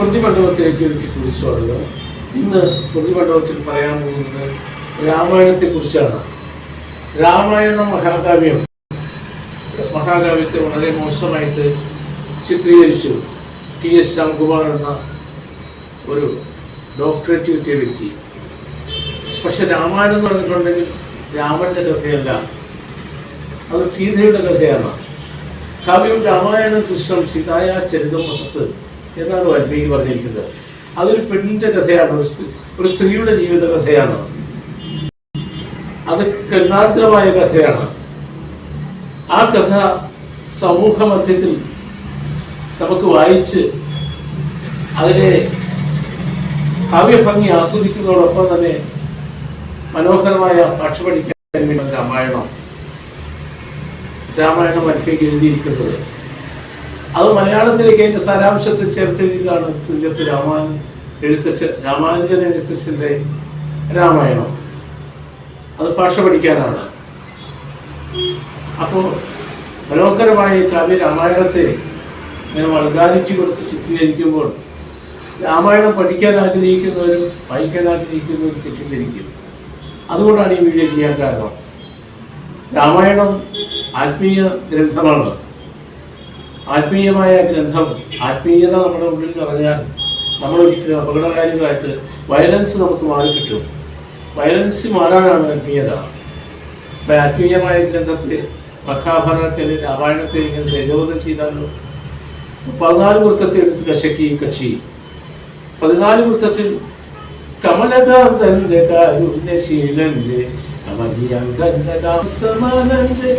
സ്മൃതി മണ്ഡപത്തിലേക്ക് എനിക്ക് കുറിച്ചുള്ളത് ഇന്ന് സ്മൃതി മണ്ഡപത്തിൽ പറയാൻ പോകുന്നത് രാമായണത്തെ കുറിച്ചാണ് രാമായണ മഹാകാവ്യം. മഹാകാവ്യത്തെ വളരെ മോശമായിട്ട് ചിത്രീകരിച്ചു. ടി എസ് രാംകുമാർ എന്ന ഒരു ഡോക്ടറേറ്റ് കിട്ടിയ വ്യക്തി. പക്ഷെ രാമായണം എന്ന് പറഞ്ഞിട്ടുണ്ടെങ്കിൽ രാമന്റെ കഥയല്ല. അത് സീതയുടെ കഥയാണ്. കാവ്യം രാമായണ കൃഷ്ണം സീതായ ചരിതം മഹത്ത് എന്നാണ് വാൽമീകി പറഞ്ഞിരിക്കുന്നത്? അതൊരു പെണ്ണിന്റെ കഥയാണ് ഒരു സ്ത്രീയുടെ ജീവിത കഥയാണ്. അത് കരുണാർദ്രമായ കഥയാണ്. ആ കഥ സമൂഹ മധ്യത്തിൽ നമുക്ക് വായിച്ച് അതിനെ കാവ്യഭംഗി ആസ്വദിക്കുന്നതോടൊപ്പം തന്നെ മനോഹരമായ ഭാഷ പഠിക്കാൻ വേണ്ടി രാമായണം. രാമായണം മനസ്സിലേക്ക് എഴുതിയിരിക്കുന്നത്. അത് മലയാളത്തിലേക്ക് അതിന്റെ സാരാംശത്തിൽ ചേർത്തിരിക്കുകയാണ് തുല്യത്ത് രാമാൻ എഴുത്തച്ഛൻ രാമാനുജൻ എഴുത്തച്ഛന്റെ രാമായണം. അത് ഭാഷ പഠിക്കാനാണ്. അപ്പോൾ മനോഹരമായ കവി രാമായണത്തെ ഇങ്ങനെ വൾഗാരിറ്റി കൊടുത്ത് ചിത്രീകരിക്കുമ്പോൾ രാമായണം പഠിക്കാൻ ആഗ്രഹിക്കുന്നവരും വായിക്കാൻ ആഗ്രഹിക്കുന്നവരും തെറ്റിദ്ധരിക്കും. അതുകൊണ്ടാണ് ഈ വീഡിയോ ചെയ്യാൻ കാരണം. രാമായണം ആത്മീയ ഗ്രന്ഥമാണ്. ആത്മീയമായ ഗ്രന്ഥം ആത്മീയത നമ്മുടെ ഉള്ളിൽ നിറഞ്ഞാൽ നമ്മൾ ഒരിക്കലും അപകടകാരികളായിട്ട് വയലൻസ് നമുക്ക് മാറി കിട്ടും. വയലൻസ് മാറാനാണ് ആത്മീയത. അപ്പം ആത്മീയമായ ഗ്രന്ഥത്തിൽ മഹാഭാരതത്തിൽ രാമായണത്തെ ഇങ്ങനെ തേജോധം ചെയ്താലോ? പതിനാല് വൃത്തത്തെ എടുത്ത് കശക്കി കക്ഷി. പതിനാല് വൃത്തത്തിൽ കമലകാന്തന്റെ കാരുണ്യശീലന്റെ കമലിയങ്കന്റെ കാംസമാനന്റെ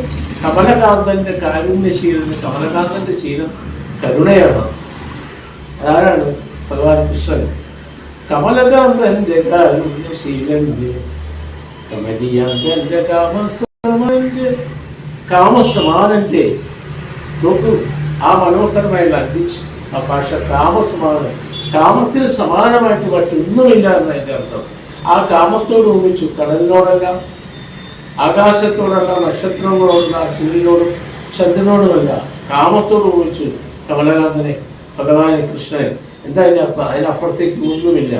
കമലകാന്തന്റെ കാരുണ്യശീലന് കമലകാന്തന്റെ ശീലം കരുണയാണ്. ആരാണ്? ഭഗവാൻ കൃഷ്ണൻ. കമലകാന്തന്റെ കാരുണ്യശീലന്റെ കമലിയാന്തന്റെ കാമസമാനന്റെ കാമസമാനന്റെ നോക്കൂ ആ മനോഹരമായ ലാംഗ്വേജ് ആ ഭാഷ കാമസമാനം. കാമത്തിന് സമാനമായിട്ട് മറ്റൊന്നുമില്ല എന്നതിന്റെ അർത്ഥം. ആ കാമത്തോട് ഒന്നിച്ചു കടലിനോടല്ല ആകാശത്തോടല്ല നക്ഷത്രങ്ങളോടല്ല സൂര്യനോടും ചന്ദ്രനോടുമല്ല കാമത്തോട് ഒന്നിച്ചു കമലകാന്തനെ ഭഗവാൻ കൃഷ്ണൻ. എന്താ അതിന്റെ അർത്ഥം? അതിനപ്പുറത്തേക്ക് ഒന്നുമില്ല.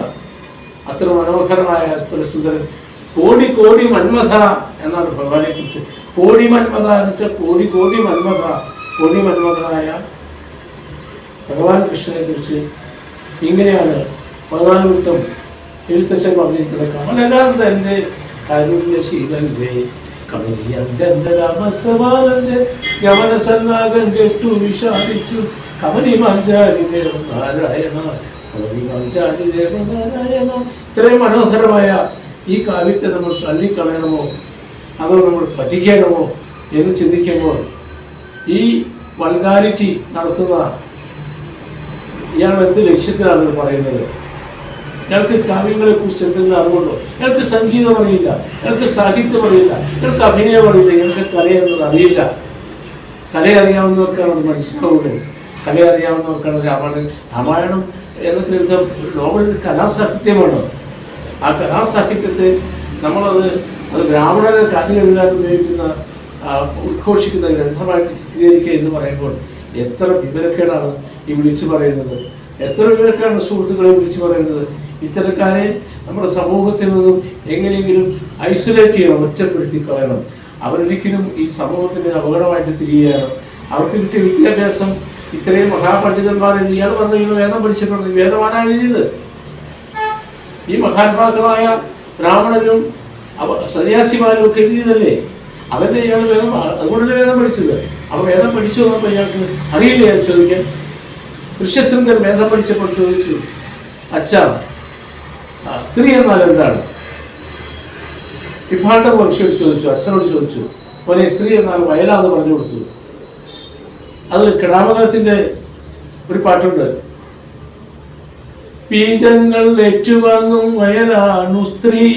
അത്ര മനോഹരമായ സുന്ദരൻ കോടി കോടി മന്മഥ എന്നാണ് ഭഗവാനെ കുറിച്ച് കോടി മന്മഥ എന്ന് വെച്ചാൽ കോടി കോടി മന്മഥ. കോടി മന്മഥനായ ഭഗവാൻ കൃഷ്ണനെ കുറിച്ച് ഇങ്ങനെയാണ് പതിനാല് വൃത്തം എഴുത്തച്ഛൻ പറഞ്ഞിരിക്കുന്നത്. കമലകാന്തന്റെ കാരുണ്യശീലന്റെ കമലിയങ്കന്റെ രാമസമാനന്റെ യമനസന്നാഗം കെട്ടു വിഷാദിച്ചു. കമനി മാഞ്ചാരി ദേവനാരായണ കമനി മാഞ്ചാരി ദേവനാരായണ ഇത്രയും മനോഹരമായ ഈ കാവ്യത്തെ നമ്മൾ തള്ളിക്കളയണമോ? അതോ നമ്മൾ പഠിക്കണമോ എന്ന് ചിന്തിക്കുമ്പോൾ ഈ വൾഗാരിറ്റി നടത്തുന്ന ഇയാൾ എന്ത് ലക്ഷ്യത്തിലാണ് പറയുന്നത്? ഇയാൾക്ക് കാവ്യങ്ങളെ കുറിച്ച് എന്തെങ്കിലും അറിവുണ്ടോ? ഇയാൾക്ക് സംഗീതം അറിയില്ല. ഇയാൾക്ക് സാഹിത്യം അറിയില്ല. ഇയാൾക്ക് അഭിനയം അറിയില്ല. ഇയാൾക്ക് കലയെന്നത് അറിയില്ല. കല അറിയാവുന്നവർക്കാണ് അത് മനസ്സിലാവുള്ളൂ കല അറിയാവുന്നവർക്കാണ് രാമായണം രാമായണം എന്ന ഗ്രന്ഥം നോവൽ കലാസാഹിത്യമാണ്. ആ കലാസാഹിത്യത്തെ നമ്മളത് അത് ബ്രാഹ്മണരെ എഴുതാൻ ഉപയോഗിക്കുന്ന ഉദ്ഘോഷിക്കുന്ന ഗ്രന്ഥമായിട്ട് ചിത്രീകരിക്കുക എന്ന് പറയുമ്പോൾ എത്ര വിവരക്കേടാണ് ഈ വിളിച്ചു പറയുന്നത്. എത്ര വിവരക്കേടാണ് സുഹൃത്തുക്കളെ വിളിച്ചു പറയുന്നത്. ഇത്തരക്കാരെ നമ്മുടെ സമൂഹത്തിൽ നിന്നും എങ്ങനെയെങ്കിലും ഐസൊലേറ്റ് ചെയ്യണം ഒറ്റപ്പെടുത്തി കളയണം. അവരൊരിക്കലും ഈ സമൂഹത്തിന് അപകടമായിട്ട് തിരികെയാണ് അവർക്ക് കിട്ടിയ വിദ്യാഭ്യാസം ഇത്രയും മഹാപണ്ഡിതന്മാർ ഇയാൾ പറഞ്ഞു വേദം പഠിച്ചിട്ടുണ്ട്. എഴുതിയത്. ഈ മഹാത്മാക്കളായ ബ്രാഹ്മണരും സന്യാസിമാരും ഒക്കെ എഴുതിയതല്ലേ? അതന്നെ ഇയാൾ വേദം അതുകൊണ്ടല്ലേ വേദം പഠിച്ചത്? അപ്പൊ വേദം പഠിച്ചു വന്നപ്പോൾ ഇയാൾക്ക് അറിയില്ല ചോദിക്കാൻ. ഋഷ്യശൃംഗർ വേദം പഠിച്ചപ്പോൾ ചോദിച്ചു അച്ഛാ സ്ത്രീ എന്നാൽ എന്താണ്? വിഭാണ്ട വംശിയോട് ചോദിച്ചു അച്ഛനോട് ചോദിച്ചു പോലെ സ്ത്രീ എന്നാൽ വയലാന്ന് പറഞ്ഞു കൊടുത്തു. അത് കിടാമംഗലത്തിന്റെ ഒരു പാട്ടുണ്ട്. ബീജങ്ങൾ ഏറ്റുവാങ്ങും വയലാണു സ്ത്രീ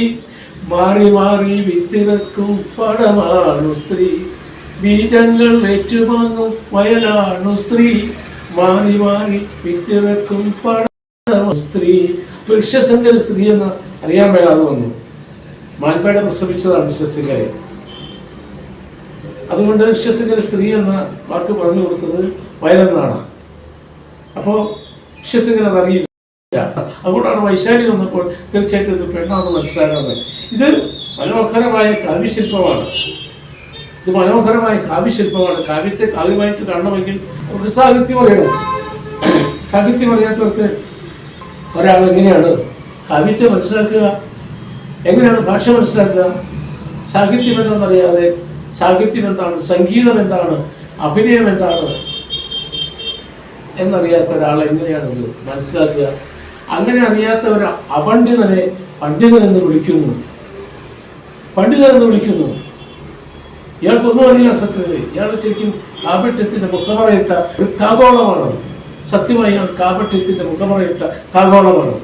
മാറി മാറി വിത്തിരക്കും പടമാണു സ്ത്രീ. ബീജങ്ങൾ ഏറ്റുവാങ്ങും വയലാണു സ്ത്രീ മാറി മാറി വിത്തിരക്കും പടമാണു സ്ത്രീ. വൃക്ഷസങ്കര സ്ത്രീ എന്ന് അറിയാൻ മേലാതെ വന്നു. മാൻപേട പ്രസവിച്ചതാണ് വിശ്വസിക്കരെ അതുകൊണ്ട് വിശ്വസിക്കൽ സ്ത്രീ എന്ന വാക്ക് പറഞ്ഞു കൊടുത്തത് വയലെന്നാണ്. അപ്പോൾ വിശ്വസിക്കൽ അതറിയില്ല അതുകൊണ്ടാണ് വൈശാലി വന്നപ്പോൾ തീർച്ചയായിട്ടും ഇത് പെണ്ണാണ് മനസ്സിലാക്കുന്നത് ഇത് മനോഹരമായ കാവ്യശില്പമാണ്. ഇത് മനോഹരമായ കാവ്യശില്പമാണ്. കാവ്യത്തെ കാവ്യമായിട്ട് കാണണമെങ്കിൽ ഒരു സാഹിത്യം അറിയണം. സാഹിത്യം അറിയാത്തവർക്ക് ഒരാൾ എങ്ങനെയാണ് കവിത്വം മനസ്സിലാക്കുക? എങ്ങനെയാണ് ഭാഷ മനസ്സിലാക്കുക? സാഹിത്യം എന്താണെന്നറിയാതെ സാഹിത്യം എന്താണ്? സംഗീതം എന്താണ്? അഭിനയം എന്താണ്? എന്നറിയാത്ത ഒരാൾ എങ്ങനെയാണ് മനസ്സിലാക്കുക? അങ്ങനെ അറിയാത്ത ഒരു അപണ്ഡിതനെ പണ്ഡിതൻ എന്ന് വിളിക്കുന്നു. പണ്ഡിതൻ എന്ന് വിളിക്കുന്നു. ഇയാൾക്കൊന്നും അറിയില്ല സത്യത്തിൽ ഇയാൾ ശരിക്കും കാപട്യത്തിന്റെ മുഖമറയിട്ട ഒരു കാഗോളമാണ് സത്യമായി ഇയാൾ കാപട്യത്തിന്റെ മുഖമറയിട്ട കാഗോളമാണ്